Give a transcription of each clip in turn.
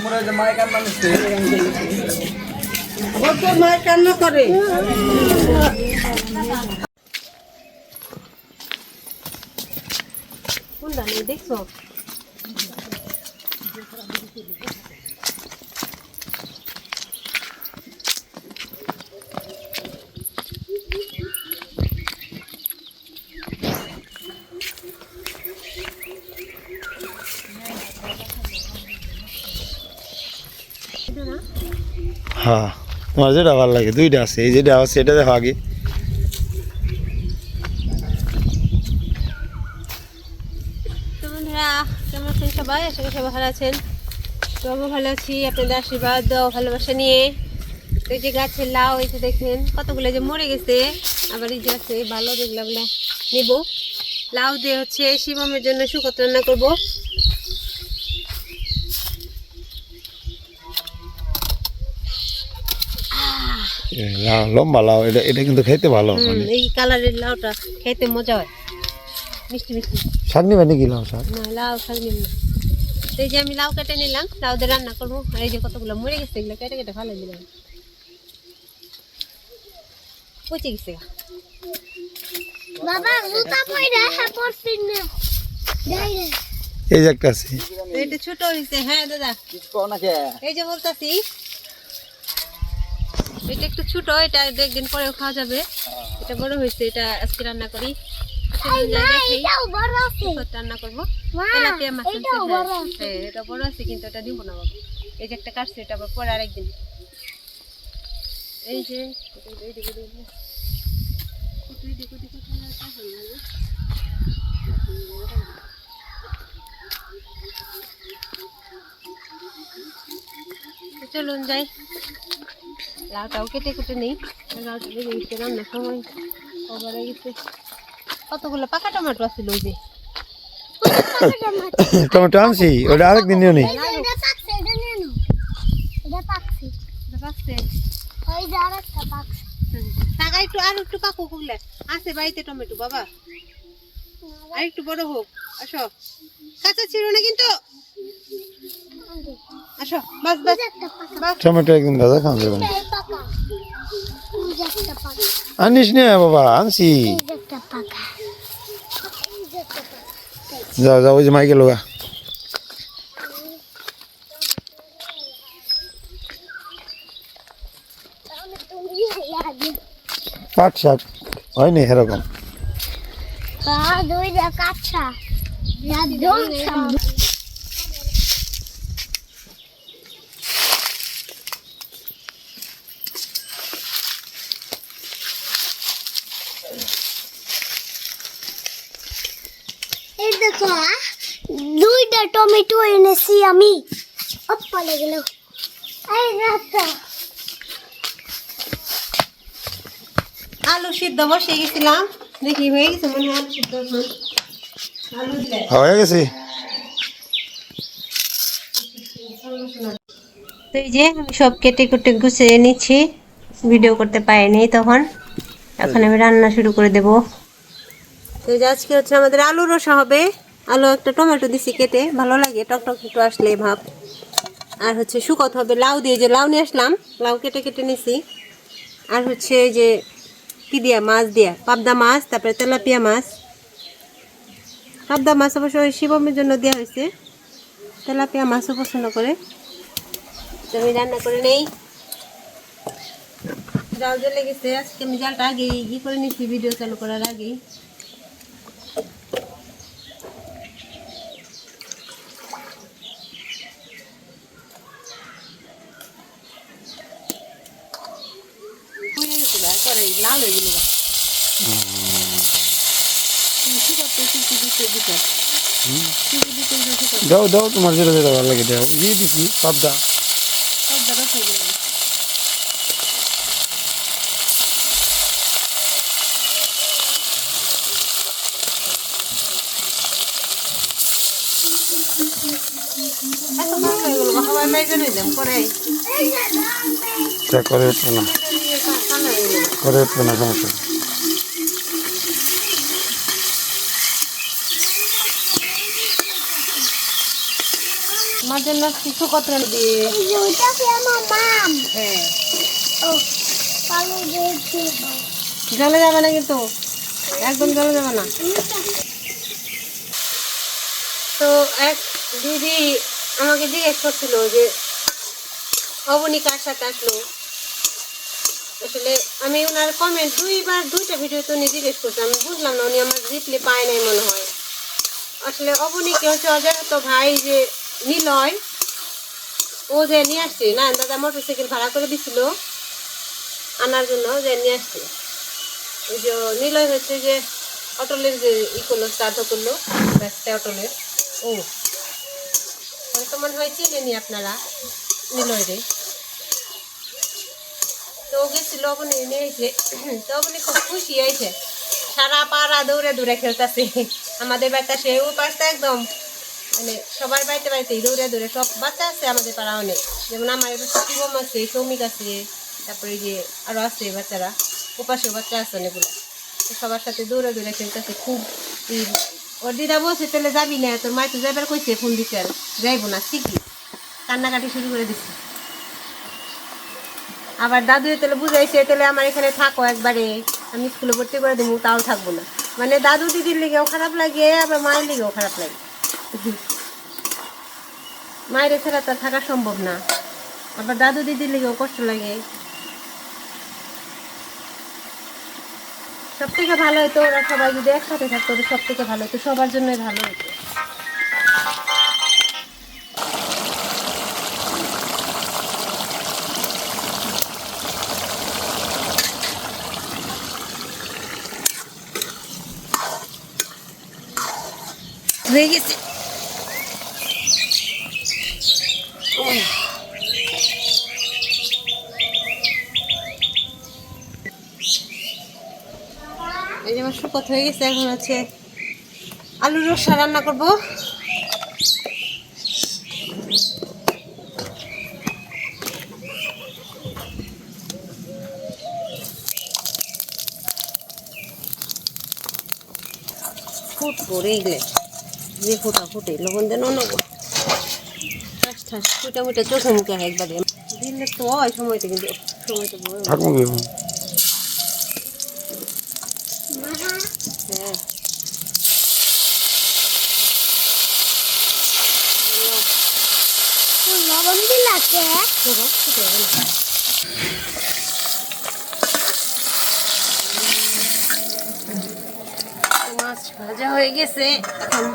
আমরা যে মায়ের কান্না নিচ্ছে কত মায়ের কান্না করে। নেই দেখছ? হ্যাঁ তোমার যেটা ভালো লাগে দুইটা আছে এই যেটা আছে এটা দেখো আগে। কেমন আছেন সবাই? আশা করি সবাই ভালো আছেন। তো আমি ভালো আছি আপনাদের আশীর্বাদ ও ভালোবাসা নিয়ে। তো এই যে গাছের লাউ এই যে দেখেন কতগুলো যে মরে গেছে। আবার এই যে আছে ভালো যেগুলো নেব। লাউ দিয়ে হচ্ছে শিবমের জন্য শুকত রান্না করব। লাউ, লম্বা লাউ এটা এটা কিন্তু খেতে ভালো মানে। এই কালারের লাউটা খেতে মজা হয়। মিষ্টি মিষ্টি। শাক নিবে নাকি লাউ শাক না লাউ শাক নিন না তো এই যে আমি লাউ কেটে নিলাম লাউ দিয়ে রান্না করব। আর এই যে কতগুলো মরে গেছে এগুলো কেটে কেটে ভালো দিলাম পচে গেছে বাবা জুতা পয়রা হ্যাঁ পড়ছি না। যাই রে। এই যে একটা আছে। এটা ছোট হয়েছে হ্যাঁ দাদা। কিছু না কে এই যে বলতাছি এটা একটু ছোট এটা দু একদিন পরেও খাওয়া যাবে। এটা বড় হয়েছে এটা আজকে রান্না করি। রান্না করব। হ্যাঁ। এটা বড় আছে কিন্তু এটা দিব না বাবা। এই যে একটা কাটছে এটা আবার পরে আরেকদিন। এই যে চলুন যাই। লাউটাও কেটে কুটে নেই। লাউটা লেগে গেছে রান্নার সময় কবার গেছে কতগুলো পাকা টমেটো আছে ওই যে। টমেটো আনছি ওটা নিও নি। এটা নিয়ে নাও। এটা পাকছে। এটা পাকছে? ওই যে আরেকটা পাকছে। টাকা একটু আর একটু পাকো কুগলে আছে বাড়িতে টমেটো বাবা। আর একটু বড় হোক। আসো। কাঁচা ছিল না কিন্তু? টমেটো একদিন ভাজা খাওয়া যাবে না। যে আনিস নে বাবা আনছি। যে যে যাও যাও ওই যে মাইকে লগা। পাট শাক। হয়নি এরকম। কা দুই দা কাচ্চা যা জল সামনে এই দেখো দুইটা টমেটো এনেছি আমি। অপ্পা গেল এই রাস্তা। আলু সিদ্ধ বসে গেছিলাম। দেখি হয়ে গেছে মনে হয় আলু সিদ্ধ এখন। আলু দিলে। হয়ে গেছে। তো এই যে আমি সব কেটে কুটে গুছিয়ে নিচ্ছি। ভিডিও করতে পারিনি তখন। এখন আমি রান্না শুরু করে দেব। তো আজকে হচ্ছে আমাদের আলু রসা হবে। আলু একটা টমেটো দিছি কেটে, ভালো লাগে, টক টক একটু আসলে ভাব। আর হচ্ছে শুকত হবে, লাউ দিয়ে যে লাউ নিয়ে আসলাম, লাউ কেটে কেটে নিছি। আর হচ্ছে যে কি দিয়া, মাছ দিয়া, পাবদা মাছ, তারপরে তেলাপিয়া মাছ। পাবদা মাছ অবশ্য ওই শিবমের জন্য দেওয়া হয়েছে। তেলাপিয়া মাছও পছন্দ করে। আমি রান্না করে নেই। জাল জ্বলে গেছে, আজকে আমি জালটা আগে ই করে নিচ্ছি ভিডিও চালু করার আগে পুড়ে গেছে গা, একবারে লাল হয়ে গেল গা। কি করতে শিখি দিতে দিতে শিখি দিতে দিতে দাও দাও তোমার যেটা যেটা ভালো লাগে দাও। ই দিছি পাবদা করে উঠবে না। করে উঠবে না সমস্যা আমার জন্য কিছু কত দিয়ে। ওইটা কি আমার মাম হ্যাঁ। ও কালো জলে যাবে না কিন্তু একদম জলে যাবে না। তো এক দিদি আমাকে জিজ্ঞেস করছিল যে অবনী কার সাথে আসলো? আসলে আমি ওনার কমেন্ট দুইবার দুইটা ভিডিও তো উনি জিজ্ঞেস করছে। আমি বুঝলাম না উনি আমার রিপ্লে পায় নাই মনে হয়। আসলে অবনীকে হচ্ছে অজয় তো ভাই যে নিলয় ও যে নিয়ে আসছে, না, দাদা মোটর সাইকেল ভাড়া করে দিছিল। আনার জন্য যে নিয়ে আসছে। ওই যে নিলয় হচ্ছে যে অটলের যে ই করল শ্রাদ্ধ করল ব্যবসা অটলের। ও তাহলে তো মনে হয় আপনারা? নিলয় রে। তো গেছিল অবনি নিয়ে এসে তো অবনি খুব খুশি হয়েছে সারা পাড়া দৌড়ে দৌড়ে খেলতেছে। আমাদের বাড়িতে সে ও পাশটা একদম। মানে সবার বাড়িতে বাড়িতে দৌড়ে দৌড়ে সব বাচ্চা আছে আমাদের পাড়া অনেক যেমন আমার এবার শিবম আছে, সৌমিক আছে, তারপরে যে আরও আছে বাচ্চারা, ওপাশেও বাচ্চা আছে অনেকগুলো। সবার সাথে দৌড়ে দৌড়ে খেলতেছে খুব ওর দিদা বলছে, তাহলে যাবি না, তোর মায় তো যাবার কইছে ফোন দিচ্ছে আর, যাইবো না, ঠিকই। কান্নাকাটি শুরু করে দিচ্ছে আবার দাদু তাহলে বুঝাইছে, তাহলে আমার এখানে থাকো একবারে, আমি স্কুলে ভর্তি করে দেবো তাও থাকব না। মানে দাদু দিদির লিগেও খারাপ লাগে, আবার মায়ের লিগেও খারাপ লাগে। মায়ের ছাড়া তো আর থাকা সম্ভব না। আবার দাদু দিদির লিগেও কষ্ট লাগে। সব থেকে ভালো হতো ওরা সবাই যদি একসাথে থাকতো সব থেকে ভালো হতো সবার জন্যই ভালো হতো। হয়ে গেছে এই যে আমার শুকত হয়ে গেছে, এখন হচ্ছে আলুর রসা রান্না করব। ফুট করে এগুলো, যে ফোটা ফুটে, লবণ দেন মুটা চোখে মুখে একবারে। দিলে তো হয় সময়টা কিন্তু সময়টা বড় থাকব কি হ্যাঁ লবণ দিলাকে চলো ফুটে গেল মাছ ভাজা হয়ে গেছে। এখন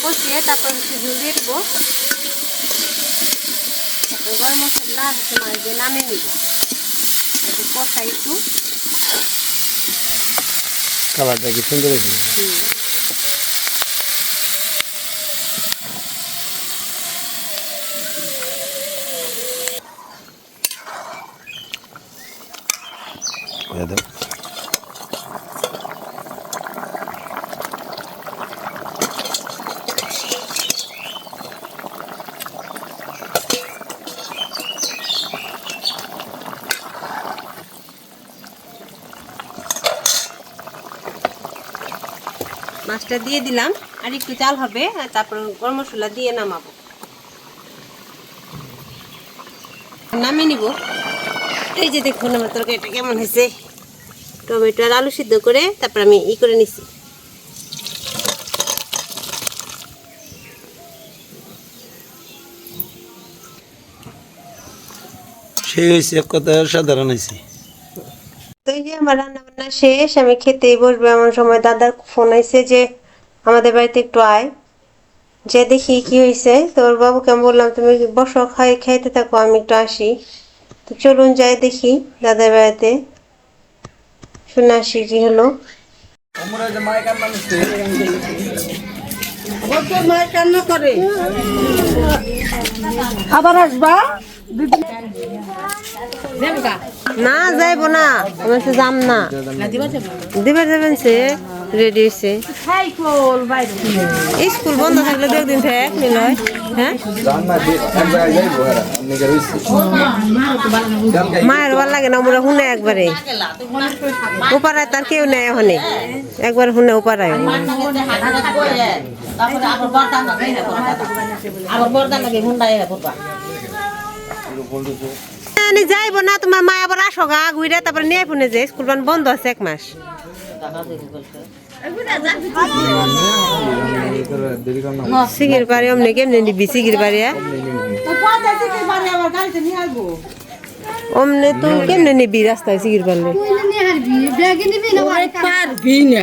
ভালো করে কষিয়ে তারপর হচ্ছে ঝুল দিয়ে দেবো তারপর গরম মশলা হচ্ছে মাছ দিয়ে নামিয়ে নিব একটু কষা একটু কালারটা মাছটা দিয়ে দিলাম আর একটু চাল হবে তারপর গরম মশলা দিয়ে নামাবো। নামিয়ে নিব। এই যে দেখুন আমার তরকারিটা কেমন হয়েছে। টমেটো আর আলু সিদ্ধ করে তারপর আমি ই করে নিছি। সেই হয়েছে এক কথা সাধারণ হয়েছে। তো এই যে আমার রান্না বান্না শেষ আমি খেতেই বসবো এমন সময় দাদার ফোন আইছে যে আমাদের বাড়িতে একটু আয়। যে দেখি কি হয়েছে তোর বাবুকে আমি বললাম তুমি বসো খাই খাইতে থাকো আমি একটু আসি। তো চলুন যাই দেখি দাদার বাড়িতে। শুনে আসি কি হলো। আবার আসবা? না যাইবো না। আমার সে যাম না। দিবার যাবেন সে রেডি হয়েছে স্কুল বন্ধ থাকলে দু একদিন থাক নিলয়। হ্যাঁ? মায়ের ভালো লাগে না আমরা শুনে একবারে। উপারায় তার কেউ নেই ওখানে একবার শুনে উপারায় তারপরে আবার বর্দান লাগে হুন্ডাই করবা আমি যাইবো না তোমার মা আবার আসো গা ঘুরে তারপরে নিয়ে ফোনে যে স্কুল বান বন্ধ আছে এক মাস। সিগির পারে অমনি কেমনি নিবি সিগির পারে অমনে তুই কেমনে নিবি রাস্তায় সিগির পারলে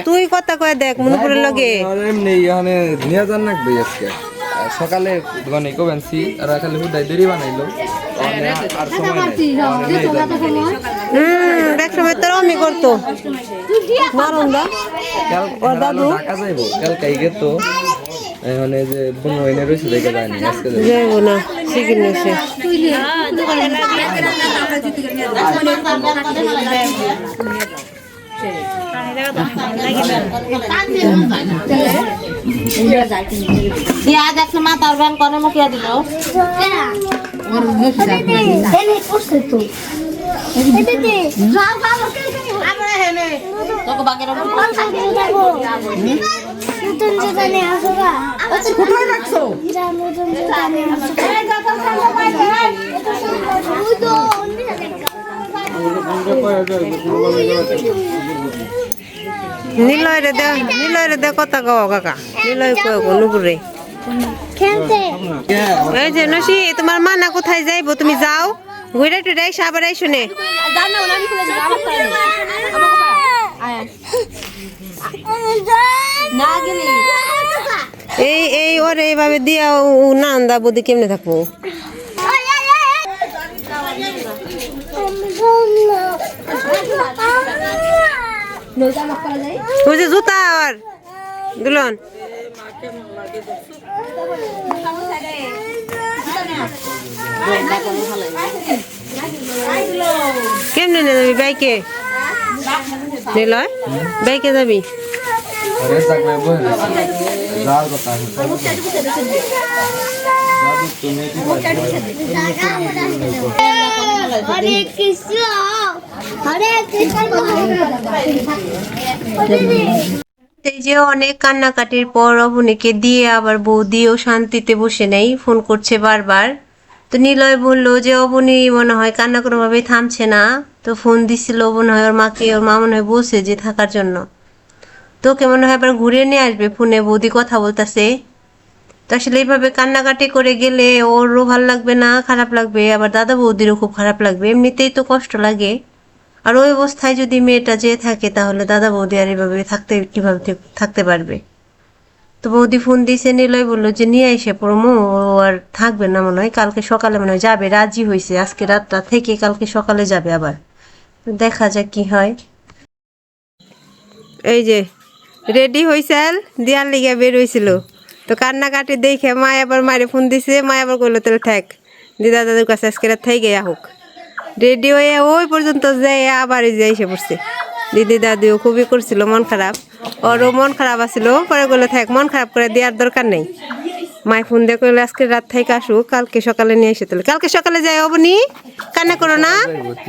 তুই কথা কয়ে দেখ মনুপুরের লগে। এমনি নিয়ে যান না আজকে। সকালে দোকানে কোবেনছি আর খালি হুদাই দেরি বানাইলো আর সময় নাই এক সময় তোর অমি করতো নারন্দা কাল ঢাকা যাইবো কাল কাইগে তো মানে যে বোন হইনে রইছে দেখে যায়নি আজকে যাইবো। না সিগির নেছে দিয়া দেখছে মাথার ব্যান করে মুখিয়া দিল। তোকে বাগের নতুন দোকানে আসো গা কোথায় রাখছো নতুন দোকানে নিলয় রে দে, নিলয় রে দে, কথা কও কাকা। নিলয় কয় নুপুরে? এই যে নসি, তোমার মা না কোথায় যাইবো? তুমি যাও। ঘুরে টুরে এসে আবার এই শুনে এই এই, ওর, এইভাবে দিয়া না আন্দা বুদ্ধি কেমনে থাকব? ওই যে জুতা আর দুলন। কেমনে নিয়ে যাবি বাইকে? বাইকে যাবি? আরে থাকবে এই যে অনেক কান্নাকাটির পর অবনীকে দিয়ে আবার বৌদিও শান্তিতে বসে নেই, ফোন করছে বারবার। তো নিলয় বলল যে, অবনী মনে হয় কান্না কোনোভাবেই থামছে না। তো ফোন দিছিল মনে হয় ওর মাকে, ওর মা মনে হয় বসে যে থাকার জন্য। তোকে মনে হয় আবার ঘুরে নিয়ে আসবে, ফোনে বৌদি কথা বলতেছে। তো আসলে এইভাবে কান্নাকাটি করে গেলে ওরও ভালো লাগবে না, খারাপ লাগবে। আবার দাদা বৌদিরও খুব খারাপ লাগবে। এমনিতেই তো কষ্ট লাগে। আর ওই অবস্থায় যদি মেয়েটা যেয়ে থাকে, তাহলে দাদা বৌদি আর এভাবে থাকতে, কীভাবে থাকতে পারবে? তো বৌদি ফোন দিয়েছে নিলয় বলল যে, নিয়ে এসে প্রমো, ও আর থাকবে না মনে হয়, কালকে সকালে মনে হয় যাবে, রাজি হয়েছে আজকে রাতটা থেকে কালকে সকালে যাবে আবার। দেখা যাক কি হয়। এই যে রেডি হয়েছিল দিয়ার লিগে বের হয়েছিল তো কান্নাকাটি দেখে মা আবার মারে ফোন দিছে মা আবার করল তাহলে থাক দিদা দাদুর কাছে আজকে রাত থেকে হোক রেডি হয়ে ওই পর্যন্ত যাই আবার এই যে এসে পড়ছে। দিদি দাদিও খুবই করছিল মন খারাপ। ওরও মন খারাপ আছিল পরে বলে থাক মন খারাপ করে দেওয়ার দরকার নেই। মাই ফোন দিয়ে কইলে আজকে রাত থেকে আসুক কালকে সকালে নিয়ে এসে তাহলে কালকে সকালে যাই অবনি? কান্না করো না।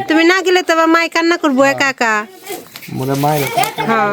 তুমি না গেলে তো আবার মায় কান্না করব একা একা। মনে হ্যাঁ